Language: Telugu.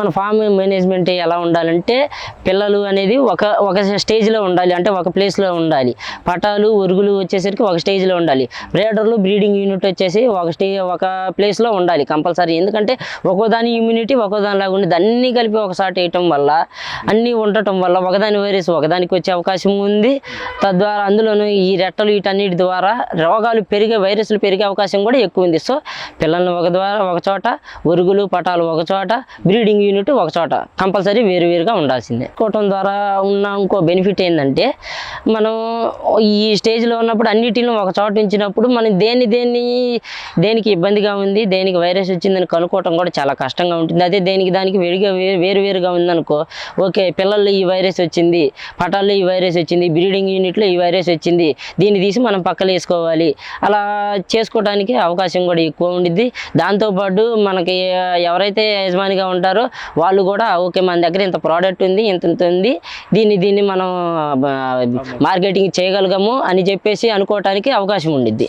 మన ఫామ్ మేనేజ్మెంట్ ఎలా ఉండాలంటే పిల్లలు అనేది ఒక ఒక స్టేజ్లో ఉండాలి. అంటే ఒక ప్లేస్లో ఉండాలి. పటాలు ఉరుగులు వచ్చేసరికి ఒక స్టేజ్లో ఉండాలి. బ్రేడర్లు బ్రీడింగ్ యూనిట్ వచ్చేసి ఒక స్టే ఒక ప్లేస్లో ఉండాలి కంపల్సరీ. ఎందుకంటే ఒక్కోదాని ఇమ్యూనిటీ ఒక్కోదాని దానిలాగా ఉండేది అన్నీ కలిపి ఒకసారి వేయటం వల్ల అన్నీ ఉండటం వల్ల ఒకదాని వైరస్ ఒకదానికి వచ్చే అవకాశం ఉంది. తద్వారా అందులోనూ ఈ రెట్టలు వీటన్నిటి ద్వారా రోగాలు పెరిగే వైరస్లు పెరిగే అవకాశం కూడా ఎక్కువ ఉంది. సో పిల్లల్ని ఒక ద్వారా ఒక చోట ఉరుగులు పటాలు ఒక చోట బ్రీడింగ్ యూనిట్ ఒక చోట. కంపల్సరీ వేరువేరుగా ఉండాల్సిందే. కోవటం ద్వారా ఉన్న ఇంకో బెనిఫిట్ ఏంటంటే మనం ఈ స్టేజ్లో ఉన్నప్పుడు అన్నిటిని ఒక చోట ఉంచినప్పుడు మనం దేన్ని దేన్ని దేనికి ఇబ్బందిగా ఉంది దేనికి వైరస్ వచ్చిందని కనుక్కోవటం కూడా చాలా కష్టంగా ఉంటుంది. అదే దేనికి దానికి వేడిగా వే- వేరు వేరుగా ఉందనుకో ఓకే పిల్లల్లో ఈ వైరస్ వచ్చింది పటాల్లో ఈ వైరస్ వచ్చింది బ్రీడింగ్ యూనిట్లో ఈ వైరస్ వచ్చింది దీన్ని తీసి మనం పక్కలు వేసుకోవాలి అలా చేసుకోవడానికి అవకాశం కూడా ఎక్కువ ఉండిద్ది. దాంతోపాటు మనకి ఎవరైతే యజమానిగా ఉంటారో వాళ్ళు కూడా ఓకే మన దగ్గర ఇంత ప్రోడక్ట్ ఉంది ఇంత ఇంత ఉంది దీన్ని దీన్ని మనం మార్కెటింగ్ చేయగలగము అని చెప్పేసి అనుకోవటానికి అవకాశం ఉండిద్ది.